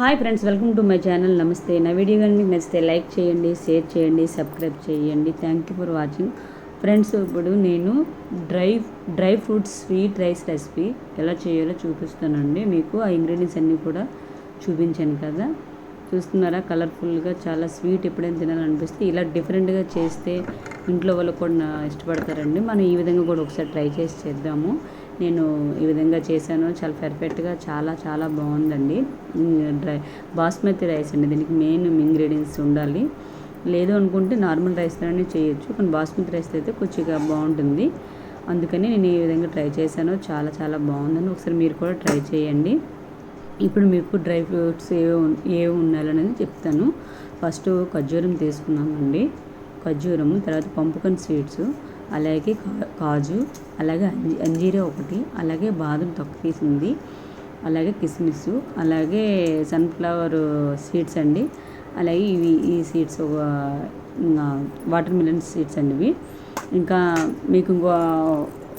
Hi friends welcome to my channel. నమస్తే. నా video కానీ మీకు నచ్చితే లైక్ చేయండి షేర్ చేయండి సబ్స్క్రైబ్ చేయండి. Thank you for watching friends ఇప్పుడు నేను dry dry fruits sweet rice recipe ఎలా చేయాలో చూపిస్తానండి. మీకు ఆ ఇంగ్రీడియంట్స్ అన్నీ కూడా చూపించాను కదా. చూస్తున్నారా? కలర్ఫుల్గా చాలా స్వీట్ ఎప్పుడైనా తినాలనిపిస్తే ఇలా డిఫరెంట్గా చేస్తే ఇంట్లో వాళ్ళు కూడా ఇష్టపడతారండి. మనం ఈ విధంగా కూడా ఒకసారి ట్రై చేసి చేద్దాము. నేను ఈ విధంగా చేశాను. చాలా పర్ఫెక్ట్గా చాలా చాలా బాగుందండి. డ్రై బాస్మతి రైస్ అండి. దీనికి మెయిన్ ఇంగ్రీడియంట్స్ ఉండాలి. లేదు అనుకుంటే నార్మల్ రైస్తోనే చేయొచ్చు. కానీ బాస్మతి రైస్ అయితే కొద్దిగా బాగుంటుంది. అందుకని నేను ఈ విధంగా ట్రై చేశాను. చాలా చాలా బాగుందని ఒకసారి మీరు కూడా ట్రై చేయండి. ఇప్పుడు మీకు డ్రై ఫ్రూట్స్ ఏ ఏవి ఉండాలనేది చెప్తాను. ఫస్ట్ ఖర్జూరం తీసుకున్నామండి. ఖర్జూరము తర్వాత పంపుకన్ స్వీట్స్. అలాగే కా- కాజు అలాగే అంజీ అంజీరా ఒకటి అలాగే బాదం తొక్క తీసింది అలాగే కిస్మిస్ అలాగే సన్ఫ్లవర్ సీడ్స్ అండి. అలాగే ఇవి ఈ సీడ్స్ ఒక వాటర్ మిలన్ సీడ్స్ అండి ఇవి ఇంకా మీకు ఇంకో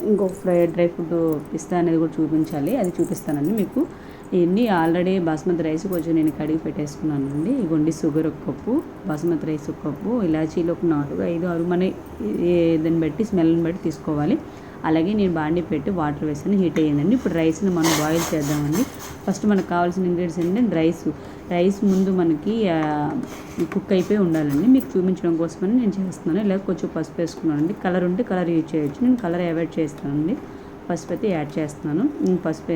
ఇంకో ఫ్రై డ్రై ఫ్రూట్ పిస్తా అనేది కూడా చూపించాలి. అది చూపిస్తానండి మీకు. ఇవన్నీ ఆల్రెడీ బాస్మతి రైస్ కొంచెం నేను కడిగి పెట్టేసుకున్నానండి. ఇగోండి షుగర్ ఒక కప్పు బాస్మతి రైస్ ఒక కప్పు ఇలాచీలు ఒక నాలుగు ఐదు ఆరు మన దాన్ని బట్టి స్మెల్ని బట్టి తీసుకోవాలి. అలాగే నేను బాండి పెట్టి వాటర్ వేసాను హీట్ అయ్యిందండి. ఇప్పుడు రైస్ని మనం బాయిల్ చేద్దామండి. ఫస్ట్ మనకు కావాల్సిన ఇంగ్రీడియంట్స్ ఏంటంటే రైస్. రైస్ ముందు మనకి కుక్ అయిపోయి ఉండాలండి. మీకు చూపించడం కోసమని నేను చేస్తున్నాను. ఇలా కొంచెం పసుపు వేసుకున్నానండి. కలర్ ఉంటే కలర్ యూజ్ చేయొచ్చు. నేను కలర్ అవాయిడ్ చేస్తానండి. పసుపు అయితే యాడ్ చేస్తున్నాను. పసుపు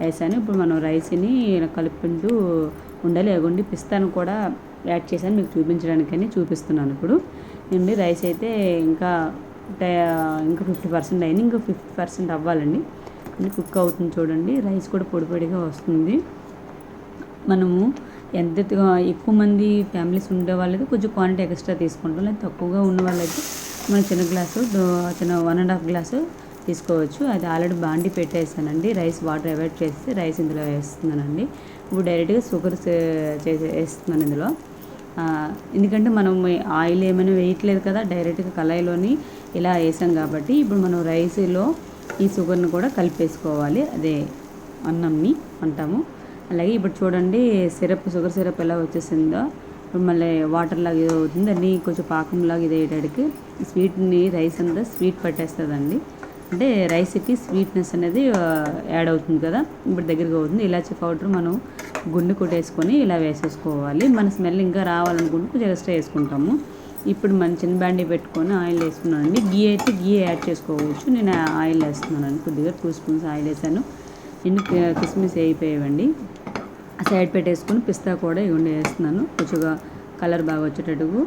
వేసాను. ఇప్పుడు మనం రైస్ని ఇలా కలుపుకుంటూ ఉండాలి ఎగొండి పిస్తాను కూడా యాడ్ చేశాను. మీకు చూపించడానికని చూపిస్తున్నాను ఇప్పుడు. ఏమండి రైస్ అయితే ఇంకా టై- ఇంకా ఫిఫ్టీ పర్సెంట్ అయింది. ఇంకా ఫిఫ్టీ పర్సెంట్ అవ్వాలండి. కుక్ అవుతుంది చూడండి. రైస్ కూడా పొడి పొడిగా వస్తుంది. మనము ఎంత ఎక్కువ మంది ఫ్యామిలీస్ ఉండే వాళ్ళైతే కొంచెం క్వాంటిటీ ఎక్స్ట్రా తీసుకుంటాం. లేదా తక్కువగా ఉన్న వాళ్ళైతే మనం చిన్న గ్లాసు చిన్న వన్ అండ్ హాఫ్ గ్లాసు తీసుకోవచ్చు. అది ఆల్రెడీ బాండి పెట్టేసానండి. రైస్ వాటర్ అవాయిడ్ చేసి రైస్ ఇందులో వేస్తున్నానండి. ఇప్పుడు డైరెక్ట్గా షుగర్ చేసి వేస్తున్నాను ఇందులో. ఎందుకంటే మనం ఆయిల్ ఏమైనా వేయట్లేదు కదా డైరెక్ట్గా కళాయిలోని ఇలా వేసాం కాబట్టి ఇప్పుడు మనం రైస్లో ఈ షుగర్ని కూడా కలిపేసుకోవాలి. అదే అన్నంని అంటాము. అలాగే ఇప్పుడు చూడండి సిరప్ షుగర్ సిరప్ ఎలా వచ్చేసిందో. ఇప్పుడు మళ్ళీ వాటర్ లాగా ఇది అవుతుంది దాన్ని కొంచెం పాకంలాగా ఇది అయ్యేటడికి స్వీట్ని రైస్ అంతా స్వీట్ పట్టేస్తుందండి. అంటే రైస్కి స్వీట్నెస్ అనేది యాడ్ అవుతుంది కదా? ఇప్పుడు దగ్గరగా అవుతుంది. ఇలాచీ పౌడర్ మనం గుండె కొట్టేసుకొని ఇలా వేసేసుకోవాలి. మన స్మెల్ ఇంకా రావాలనుకుంటే కొంచెం ఎక్స్ట్రా వేసుకుంటాము. ఇప్పుడు మన చిన్న బ్యాండీ పెట్టుకొని ఆయిల్ వేసుకున్నానండి గీ అయితే గీ యాడ్ చేసుకోవచ్చు. నేను ఆయిల్ వేస్తున్నాను కొద్దిగా టూ స్పూన్స్ ఆయిల్ వేసాను. ఇన్ని కిస్మిస్ అయిపోయావండి సైడ్ పెట్టేసుకొని పిస్తా కూడా ఇవ్వండి వేస్తున్నాను. కొంచెంగా కలర్ బాగా వచ్చేటట్టుకు.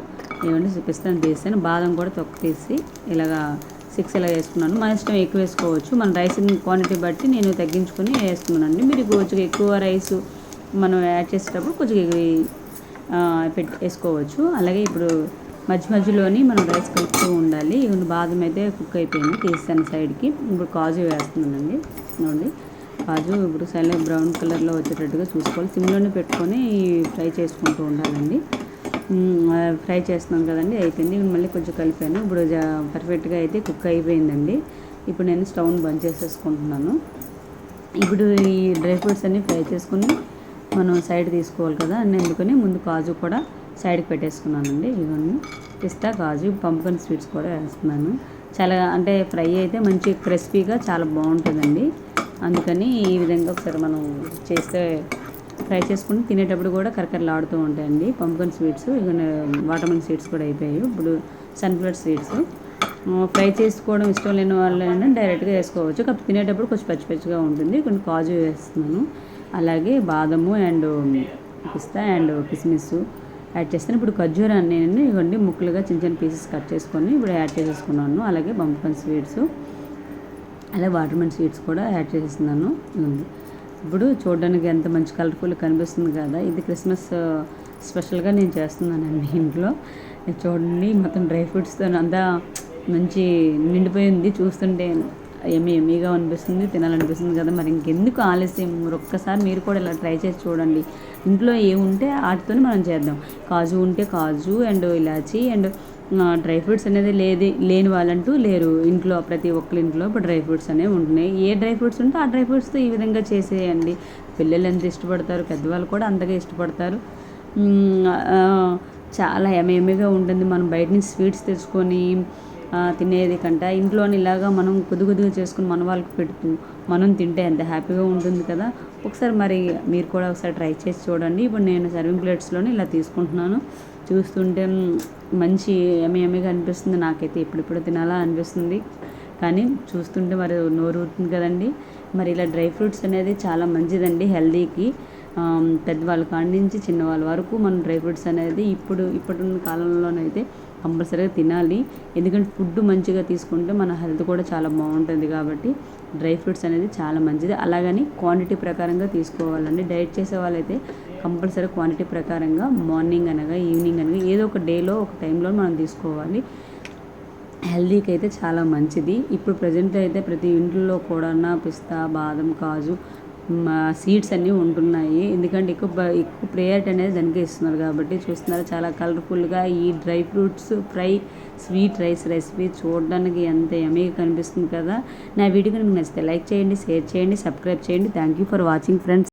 ఇవ్వండి పిస్తాను తీసాను బాదం కూడా తొక్క తీసి ఇలాగా సిక్స్ ఇలా వేసుకున్నాను? మన ఇష్టం ఎక్కువ వేసుకోవచ్చు. మన రైస్ క్వాంటిటీ బట్టి నేను తగ్గించుకొని వేసుకున్నానండి. మీరు కొంచెం ఎక్కువ రైస్ మనం యాడ్ చేసేటప్పుడు కొంచెం పెట్టి వేసుకోవచ్చు. అలాగే ఇప్పుడు మధ్య మధ్యలోని మనం రైస్ కలుపుతూ ఉండాలి. ఇవన్నీ బాదం అయితే కుక్ అయిపోయింది. తీస్తాను సైడ్కి. ఇప్పుడు కాజు వేస్తున్నానండి. చూడండి. కాజు ఇప్పుడు సైడ్ బ్రౌన్ కలర్లో వచ్చేటట్టుగా చూసుకోవాలి. సిమ్లోనే పెట్టుకొని ఫ్రై చేసుకుంటూ ఉండాలండి. ఫ్రై చేస్తున్నాం కదండి అయిపోయింది. ఇప్పుడు మళ్ళీ కొంచెం కలిపాను. ఇప్పుడు పర్ఫెక్ట్గా అయితే కుక్ అయిపోయిందండి. ఇప్పుడు నేను స్టవ్ని బంద్ చేసేసుకుంటున్నాను. ఇప్పుడు ఈ డ్రై ఫ్రూట్స్ అన్నీ ఫ్రై చేసుకుని మనం సైడ్ తీసుకోవాలి కదా అని అందుకని ముందు కాజు కూడా సైడ్కి పెట్టేసుకున్నానండి. ఇవన్నీ పిస్తా కాజు పంపకన్ స్వీట్స్ కూడా వేస్తున్నాను. చాలా అంటే ఫ్రై అయితే మంచి క్రిస్పీగా చాలా బాగుంటుందండి. అందుకని ఈ విధంగా ఒకసారి మనం చేస్తే ఫ్రై చేసుకుని తినేటప్పుడు కూడా కరకరలాడుతూ ఉంటాయండి. పంపకన్ స్వీట్స్ ఇక వాటర్మెలన్ స్వీట్స్ కూడా అయిపోయాయి. ఇప్పుడు సన్ఫ్లవర్ స్వీట్స్ ఫ్రై చేసుకోవడం ఇష్టం లేని వాళ్ళైనా డైరెక్ట్గా వేసుకోవచ్చు. కాకపోతే తినేటప్పుడు కొంచెం పచ్చి పచ్చిగా ఉంటుంది. కొన్ని కాజు వేస్తున్నాను. అలాగే బాదము అండ్ పిస్తా అండ్ కిస్మిస్ యాడ్ చేస్తాను. ఇప్పుడు ఖర్జూరాన్ని నేను ఇవన్నీ ముక్కలుగా చిన్న చిన్న పీసెస్ కట్ చేసుకొని ఇప్పుడు యాడ్ చేసేసుకున్నాను. అలాగే బంపన్ స్వీట్స్ అలాగే వాటర్మెన్ స్వీట్స్ కూడా యాడ్ చేసేస్తున్నాను. ఉంది ఇప్పుడు చూడడానికి ఎంత మంచి కలర్ఫుల్ కనిపిస్తుంది కదా ఇది క్రిస్మస్ స్పెషల్గా నేను చేస్తున్నానండి ఇంట్లో. చూడండి మొత్తం డ్రై ఫ్రూట్స్తో అంతా మంచి నిండిపోయింది చూస్తుంటే. ఎమ్మి ఎమ్మీగా అనిపిస్తుంది తినాలనిపిస్తుంది కదా మరి ఇంకెందుకు ఆలస్యం? ఒక్కసారి మీరు కూడా ఇలా ట్రై చేసి చూడండి. ఇంట్లో ఏముంటే వాటితోనే మనం చేద్దాం. కాజు ఉంటే కాజు అండ్ ఇలాచి అండ్ డ్రై ఫ్రూట్స్ అనేది లేది లేని వాళ్ళంటూ లేరు. ఇంట్లో ప్రతి ఒక్కరి ఇంట్లో ఇప్పుడు డ్రై ఫ్రూట్స్ అనేవి ఉంటున్నాయి. ఏ డ్రై ఫ్రూట్స్ ఉంటే ఆ డ్రై ఫ్రూట్స్తో ఈ విధంగా చేసేయండి. పిల్లలు ఎంత ఇష్టపడతారు పెద్దవాళ్ళు కూడా అంతగా ఇష్టపడతారు. చాలా ఎమేమిగా ఉంటుంది. మనం బయట నుంచి స్వీట్స్ తెచ్చుకొని తినేది కంట ఇంట్లోని ఇలాగా మనం కొద్ది కొద్దిగా చేసుకుని మన వాళ్ళకి పెడుతూ మనం తింటే ఎంత హ్యాపీగా ఉంటుంది కదా. ఒకసారి మరి మీరు కూడా ఒకసారి ట్రై చేసి చూడండి. ఇప్పుడు నేను సర్వింగ్ ప్లేట్స్లోనే ఇలా తీసుకుంటున్నాను. చూస్తుంటే మంచి ఎమ్మె ఎమ్మెగా అనిపిస్తుంది. నాకైతే ఎప్పుడెప్పుడు తినాలా అనిపిస్తుంది. కానీ చూస్తుంటే మరి నోరు ఊరుతుంది కదండి. మరి ఇలా డ్రై ఫ్రూట్స్ అనేది చాలా మంచిదండి హెల్దీకి. పెద్దవాళ్ళ కాడి నుంచి చిన్నవాళ్ళ వరకు మనం డ్రై ఫ్రూట్స్ అనేది ఇప్పుడు ఇప్పుడున్న కాలంలోనైతే కంపల్సరీగా తినాలి. ఎందుకంటే ఫుడ్ మంచిగా తీసుకుంటే మన హెల్త్ కూడా చాలా బాగుంటుంది కాబట్టి డ్రై ఫ్రూట్స్ అనేది చాలా మంచిది. అలాగని క్వాంటిటీ ప్రకారంగా తీసుకోవాలండి. డైట్ చేసే వాళ్ళైతే కంపల్సరీ క్వాంటిటీ ప్రకారంగా మార్నింగ్ అనగా ఈవినింగ్ అనగా ఏదో ఒక డేలో ఒక టైంలో మనం తీసుకోవాలి. హెల్దీకి అయితే చాలా మంచిది. ఇప్పుడు ప్రజెంట్ అయితే ప్రతి ఇంట్లో కూడా పిస్తా బాదం కాజు సీడ్స్ అన్నీ ఉంటున్నాయి. ఎందుకంటే ఎక్కువ ఎక్కువ ప్రేయర్ట్ అనేది దానికి ఇస్తున్నారు కాబట్టి చూస్తున్నారు. చాలా కలర్ఫుల్గా ఈ dry fruits fry sweet rice recipe చూడడానికి ఎంత ఎమీగా కనిపిస్తుంది కదా. నా వీడియో కనుక నచ్చితే లైక్ చేయండి షేర్ చేయండి సబ్స్క్రైబ్ చేయండి. Thank you for watching friends.